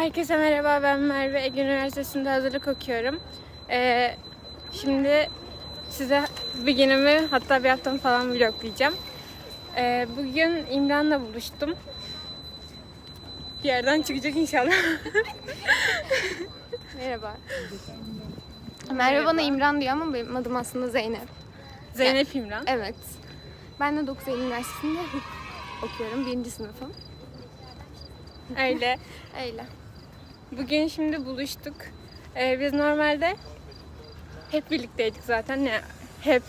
Herkese merhaba, ben Merve. Ege Üniversitesi'nde hazırlık okuyorum. Ee, şimdi size bir günümü, hatta bir haftamı falan vloglayacağım. Ee, bugün İmran'la buluştum. Bir yerden çıkacak inşallah. Merhaba. Merve bana İmran diyor ama benim adım aslında Zeynep. Zeynep İmran. Evet. Ben de 9 Eylül Üniversitesi'nde hukuk okuyorum. Birinci sınıfım. Öyle. Öyle. Bugün şimdi buluştuk. Ee, biz normalde hep birlikteydik zaten. Ne? Hep,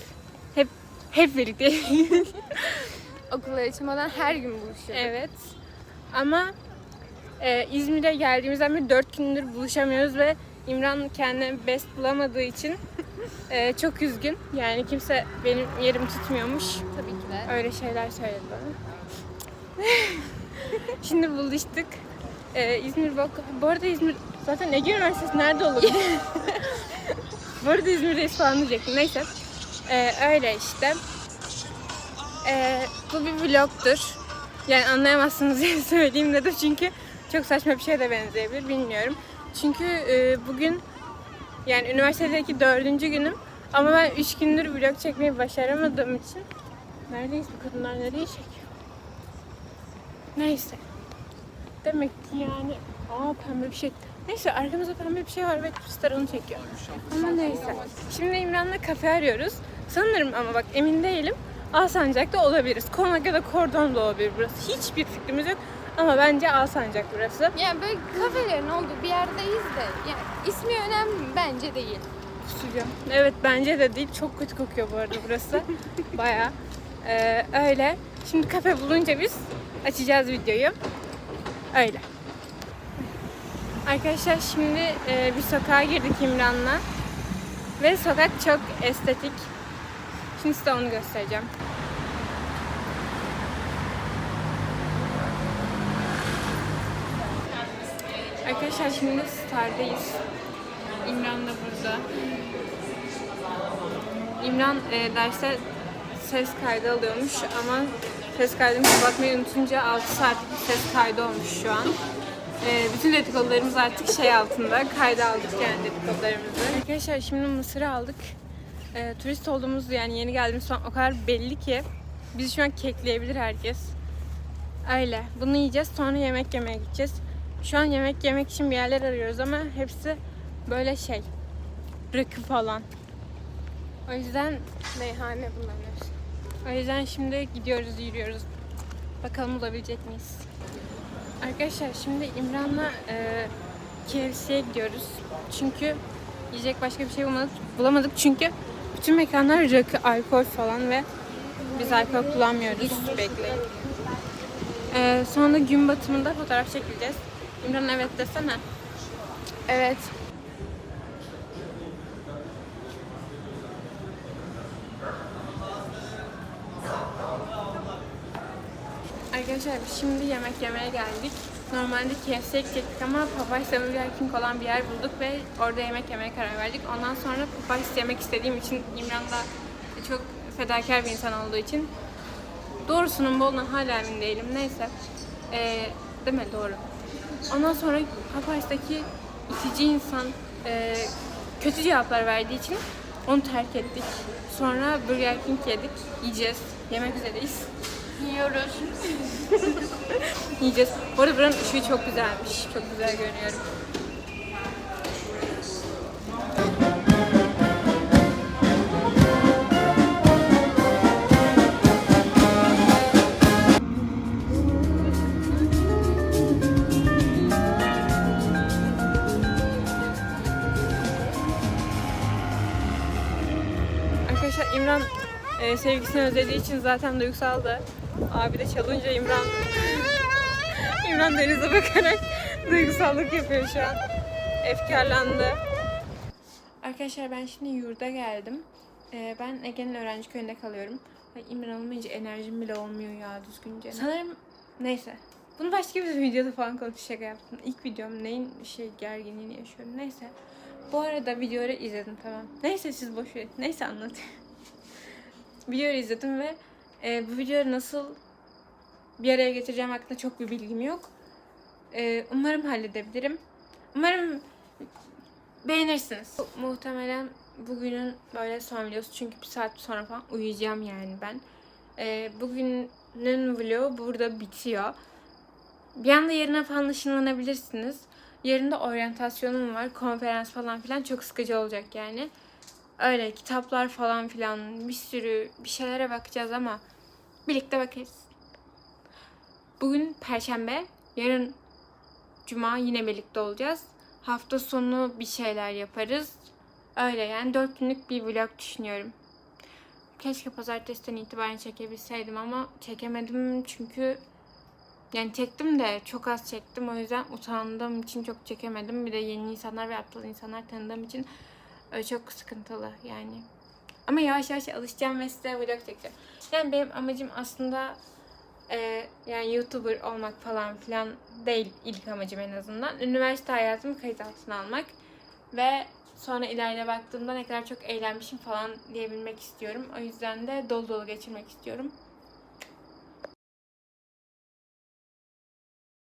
hep, hep birlikteydik. Okullar açılmadan her gün buluşuyorduk. Evet. Ama e, İzmir'e geldiğimizden beri 4 gündür buluşamıyoruz ve İmran kendine best bulamadığı için e, çok üzgün. Yani kimse benim yerimi tutmuyormuş. Tabii ki de. Öyle şeyler söyledi bana. Şimdi buluştuk. E, İzmir bak. Bu arada İzmir zaten Ege Üniversitesi nerede olabilir? Bu arada İzmir'deyiz falan diyecektim. Neyse. E, öyle işte. E, bu bir vlogtur. Yani anlayamazsınız diye söyleyeyim dedim çünkü çok saçma bir şeye de benzeyebilir bilmiyorum. Çünkü e, bugün yani üniversitedeki dördüncü günüm ama ben üç gündür vlog çekmeyi başaramadığım için neredeyiz bu kadınlar nereye çekiyor? Neyse. Demek ki yani aa pembe bir şey. Neyse arkamızda pembe bir şey var ve turistler onu çekiyor. Ama neyse. Şimdi İmran'la kafe arıyoruz. Sanırım ama bak emin değilim. Alsancak'ta olabiliriz. Konak ya da Kordon da olabilir burası. Hiçbir fikrimiz yok. Ama bence Alsancak burası. Yani böyle kafelerin olduğu bir yerdeyiz de yani ismi önemli? Bence değil. Kusacağım. Evet bence de değil. Çok kötü kokuyor bu arada burası. Baya. öyle. Şimdi kafe bulunca biz açacağız videoyu. Öyle. Arkadaşlar şimdi e, bir sokağa girdik İmran'la. Ve sokak çok estetik. Şimdi size onu göstereceğim. Arkadaşlar şimdi Star'dayız. İmran da burada. İmran e, derste ses kaydı alıyormuş ama ses kaydını kapatmayı unutunca 6 saatlik bir ses kaydı olmuş şu an. E, bütün dedikodularımız artık şey altında. Kayda aldık yani dedikodularımızı. Arkadaşlar şimdi mısır aldık. E, turist olduğumuz yani yeni geldiğimiz falan o kadar belli ki bizi şu an kekleyebilir herkes. Öyle. Bunu yiyeceğiz sonra yemek yemeye gideceğiz. Şu an yemek yemek için bir yerler arıyoruz ama hepsi böyle şey. Rakı falan. O yüzden Meyhane bunların hepsi. O yüzden şimdi gidiyoruz, yürüyoruz. Bakalım bulabilecek miyiz? Arkadaşlar şimdi İmran'la e, KFC'ye gidiyoruz. Çünkü yiyecek başka bir şey bulamadık, bulamadık. Çünkü bütün mekanlar rakı, alkol falan ve biz alkol kullanmıyoruz. Bekleyin. E, sonra gün batımında fotoğraf çekileceğiz. İmran evet desene. Evet. Arkadaşlar şimdi yemek yemeye geldik. Normalde KFC'ye gidecektik ama Popeyes ve Burger King olan bir yer bulduk ve orada yemek yemeye karar verdik. Ondan sonra Popeyes yemek istediğim için İmran da çok fedakar bir insan olduğu için doğrusunun bu olduğundan hala emin değilim. Neyse. Ee, değil mi? Doğru. Ondan sonra Popeyes'taki itici insan e, kötü cevaplar verdiği için onu terk ettik. Sonra Burger King yedik. Yiyeceğiz. Yemek üzereyiz. Yiyoruz. Yiyeceğiz. Bu arada buranın ışığı çok güzelmiş. Çok güzel görünüyorum. Arkadaşlar İmran e, sevgisini özlediği için zaten duygusaldı. Abi de çalınca İmran İmran denize bakarak duygusallık yapıyor şu an. Efkarlandı. Arkadaşlar ben şimdi yurda geldim. Ee, ben Ege'nin öğrenci köyünde kalıyorum. Ay, İmran olmayınca enerjim bile olmuyor ya düzgünce. Sanırım neyse. Bunu başka bir videoda falan konuşacak yaptım. İlk videom neyin şey gerginliğini yaşıyorum. Neyse. Bu arada videoları izledim tamam. Neyse siz boş verin. Neyse anlatayım. videoyu izledim ve e, bu videoyu nasıl bir araya getireceğim hakkında çok bir bilgim yok. Ee, umarım halledebilirim. Umarım beğenirsiniz. Muhtemelen bugünün böyle son videosu çünkü bir saat sonra falan uyuyacağım yani ben. Ee, bugünün vlogu burada bitiyor. Bir anda yarına falan ışınlanabilirsiniz. Yarın da oryantasyonum var. Konferans falan filan çok sıkıcı olacak yani. Öyle kitaplar falan filan bir sürü bir şeylere bakacağız ama birlikte bakarız. Bugün perşembe, yarın cuma yine birlikte olacağız. Hafta sonu bir şeyler yaparız. Öyle yani dört günlük bir vlog düşünüyorum. Keşke pazartesiden itibaren çekebilseydim ama çekemedim çünkü yani çektim de çok az çektim. O yüzden utandığım için çok çekemedim. Bir de yeni insanlar ve aptal insanlar tanıdığım için öyle çok sıkıntılı yani. Ama yavaş yavaş alışacağım ve size vlog çekeceğim. Yani benim amacım aslında e, yani YouTuber olmak falan filan değil ilk amacım en azından. Üniversite hayatımı kayıt altına almak ve sonra ileride baktığımda ne kadar çok eğlenmişim falan diyebilmek istiyorum. O yüzden de dolu dolu geçirmek istiyorum.